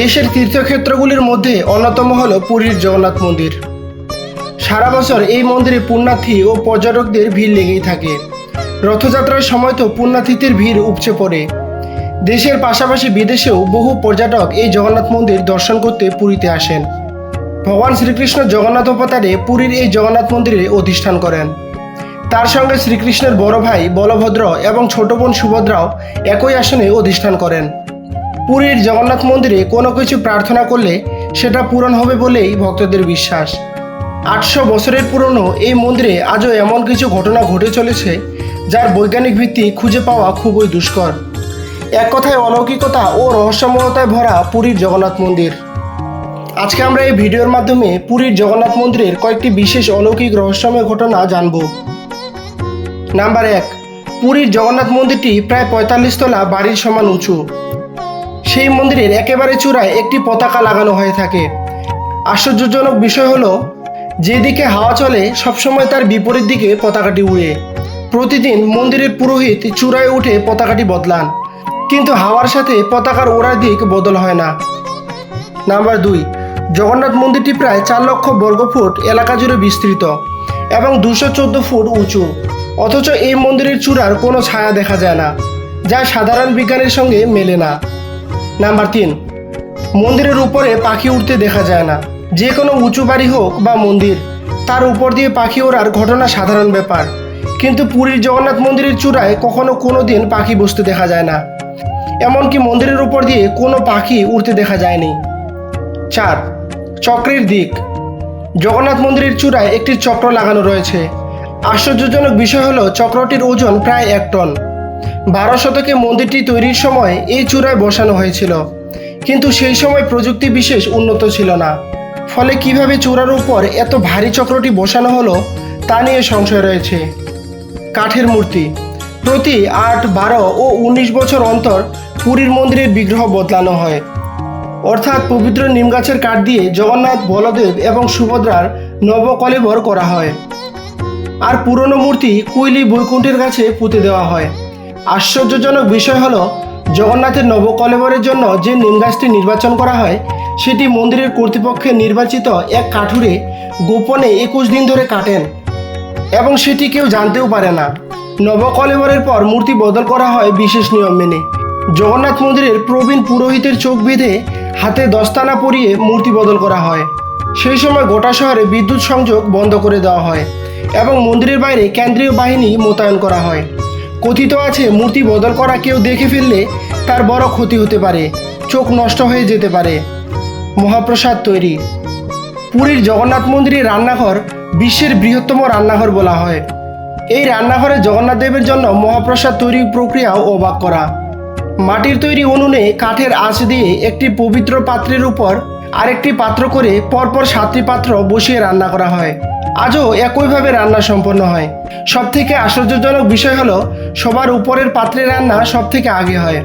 দেশের তীর্থক্ষেত্রগুলির মধ্যে অন্যতম হল পুরীর জগন্নাথ মন্দির। সারা বছর এই মন্দিরে পুণ্যার্থী ও পর্যটকদের ভিড় লেগেই থাকে। রথযাত্রার সময় তো পুণ্যার্থীদের ভিড় উপচে পড়ে। দেশের পাশাপাশি বিদেশেও বহু পর্যটক এই জগন্নাথ মন্দির দর্শন করতে পুরীতে আসেন। ভগবান শ্রীকৃষ্ণ জগন্নাথ অবতারে পুরীর এই জগন্নাথ মন্দিরে অধিষ্ঠান করেন। তার সঙ্গে শ্রীকৃষ্ণের বড় ভাই বলভদ্র এবং ছোট বোন সুভদ্রাও একই আসনে অধিষ্ঠান করেন। পুরীর জগন্নাথ মন্দিরে কোনো কিছু প্রার্থনা করলে সেটা পূরণ হবে বলেই ভক্তদের বিশ্বাস। আটশো বছরের পুরনো এই মন্দিরে আজও এমন কিছু ঘটনা ঘটে চলেছে, যার বৈজ্ঞানিক ভিত্তি খুঁজে পাওয়া খুবই দুষ্কর। এক কথায় অলৌকিকতা ও রহস্যময়তায় ভরা পুরীর জগন্নাথ মন্দির। আজকে আমরা এই ভিডিওর মাধ্যমে পুরীর জগন্নাথ মন্দিরের কয়েকটি বিশেষ অলৌকিক রহস্যময় ঘটনা জানব। নাম্বার এক, পুরীর জগন্নাথ মন্দিরটি প্রায় পঁয়তাল্লিশ তলা বাড়ির সমান উঁচু। সেই মন্দিরের একেবারে চূড়ায় একটি পতাকা লাগানো হয়ে থাকে। আশ্চর্যজনক বিষয় হলো, যেদিকে হাওয়া চলে, সবসময় তার বিপরীত দিকে পতাকাটি উড়ে। প্রতিদিন মন্দিরের পুরোহিত চূড়ায় উঠে পতাকাটি বদলান। কিন্তু হাওয়ার সাথে পতাকার ওড়ার দিক বদল হয় না। নাম্বার দুই, জগন্নাথ মন্দিরটি প্রায় চার লক্ষ বর্গফুট এলাকা জুড়ে বিস্তৃত এবং দুশো চোদ্দ ফুট উঁচু। অথচ এই মন্দিরের চূড়ার কোনো ছায়া দেখা যায় না, যা সাধারণ বিজ্ঞানের সঙ্গে মেলে না। নাম্বার তিন, মন্দিরের উপরে পাখি উঠতে দেখা যায় না। যে কোনো উঁচু বাড়ি হোক বা মন্দির, তার উপর দিয়ে পাখি ওড়ার ঘটনা সাধারণ ব্যাপার। কিন্তু পুরীর জগন্নাথ মন্দিরের চূড়ায় কখনো কোনো দিন পাখি বসতে দেখা যায় না। এমনকি মন্দিরের উপর দিয়ে কোনো পাখি উড়তে দেখা যায়নি। চার, চক্রের দিক। জগন্নাথ মন্দিরের চূড়ায় একটি চক্র লাগানো রয়েছে। আশ্চর্যজনক বিষয় হলো, চক্রটির ওজন প্রায় এক টন। বারো শতকে মন্দিরটি তৈরির সময় এই চূড়ায় বসানো হয়েছিল। কিন্তু সেই সময় প্রযুক্তি বিশেষ উন্নত ছিল না। ফলে কীভাবে চূড়ার উপর এত ভারী চক্রটি বসানো হলো, তা নিয়ে সংশয় রয়েছে। কাঠের মূর্তি। প্রতি আট, বারো ও উনিশ বছর অন্তর পুরীর মন্দিরের বিগ্রহ বদলানো হয়। অর্থাৎ পবিত্র নিম গাছের কাঠ দিয়ে জগন্নাথ, বলদেব এবং সুভদ্রার নবকলেবর করা হয়। আর পুরনো মূর্তি কুইলি বৈকুণ্ঠের কাছে পুঁতে দেওয়া হয়। আশ্চর্যজনক বিষয় হলো, জগন্নাথের নবকলেবরের জন্য যে নিমগাছটি নির্বাচন করা হয়, সেটি মন্দিরের কর্তৃপক্ষের নির্বাচিত এক কাঠুরে গোপনে একুশ দিন ধরে কাটেন এবং সেটি কেউ জানতেও পারে না। নবকলেবরের পর মূর্তি বদল করা হয় বিশেষ নিয়ম মেনে। জগন্নাথ মন্দিরের প্রবীণ পুরোহিতের চোখ বেঁধে হাতে দস্তানা পরিয়ে মূর্তি বদল করা হয়। সেই সময় গোটা শহরে বিদ্যুৎ সংযোগ বন্ধ করে দেওয়া হয় এবং মন্দিরের বাইরে কেন্দ্রীয় বাহিনী মোতায়েন করা হয়। কথিত আছে, মূর্তি বদল করা কেউ দেখে ফেললে তার বড় ক্ষতি হতে পারে, চোখ নষ্ট হয়ে যেতে পারে। মহাপ্রসাদ তৈরি। পুরীর জগন্নাথ মন্দিরের রান্নাঘর বিশ্বের বৃহত্তম রান্নাঘর বলা হয়। এই রান্নাঘরে জগন্নাথ দেবের জন্য মহাপ্রসাদ তৈরির প্রক্রিয়াও অবাক করা। মাটির তৈরি উনুনে কাঠের আঁচ দিয়ে একটি পবিত্র পাত্রের উপর আরেকটি পাত্র করে পরপর সাতটি পাত্র বসিয়ে রান্না করা হয়। আজও একইভাবে রান্না সম্পন্ন হয়। সব থেকে আশ্চর্যজনক বিষয় হলো, সবার উপরের পাত্রে রান্না সব থেকে আগে হয়।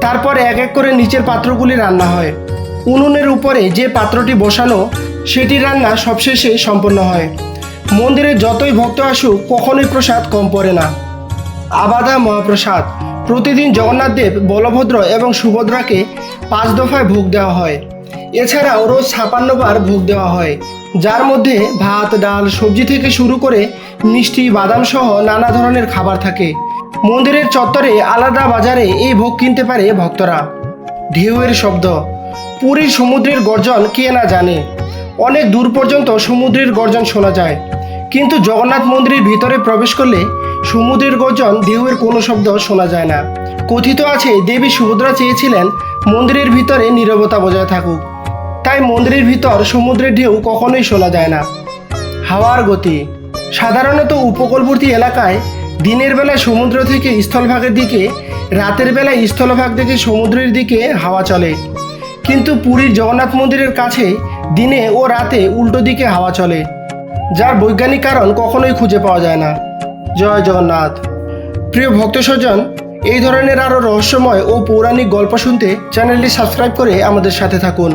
তারপর এক এক করে নিচের পাত্রগুলি রান্না হয়। উনুনের উপরে যে পাত্রটি বসানো, সেটি রান্না সবশেষে সম্পন্ন হয়। মন্দিরে যতই ভক্ত আসুক, কখনোই প্রসাদ কম পড়ে না। আবাদা মহাপ্রসাদ। প্রতিদিন জগন্নাথ দেব বলভদ্র এবং সুভদ্রাকে পাঁচ দফায় ভোগ দেওয়া হয়। এছাড়াও রোজ ছাপান্ন বার ভোগ দেওয়া হয়, যার মধ্যে ভাত, ডাল, সবজি থেকে শুরু করে মিষ্টি, বাদাম সহ নানা ধরনের খাবার থাকে। মন্দিরের চত্বরে আলাদা বাজারে এই ভোগ কিনতে পারে ভক্তরা। ঢেউয়ের শব্দ, পুরীর সমুদ্রের গর্জন কে না জানে? অনেক দূর পর্যন্ত সমুদ্রের গর্জন শোনা যায়, কিন্তু জগন্নাথ মন্দিরের ভিতরে প্রবেশ করলে সমুদ্রের গর্জন, ঢেউয়ের কোনো শব্দ শোনা যায় না। কথিত আছে, দেবী সুভদ্রা চেয়েছিলেন মন্দিরের ভিতরে নীরবতা বজায় থাকুক। তাই মন্দিরের ভিতর সমুদ্রের ঢেউ কখনোই শোনা যায় না। হাওয়ার গতি। সাধারণত উপকূলবর্তী এলাকায় দিনের বেলা সমুদ্র থেকে স্থলভাগের দিকে, রাতের বেলায় স্থলভাগ থেকে সমুদ্রের দিকে হাওয়া চলে। কিন্তু পুরীর জগন্নাথ মন্দিরের কাছে দিনে ও রাতে উল্টো দিকে হাওয়া চলে, যার বৈজ্ঞানিক কারণ কখনোই খুঁজে পাওয়া যায় না। জয় জগন্নাথ। প্রিয় ভক্ত স্বজন এই ধরনের আরও রহস্যময় ও পৌরাণিক গল্প শুনতে চ্যানেলটি সাবস্ক্রাইব করে আমাদের সাথে থাকুন।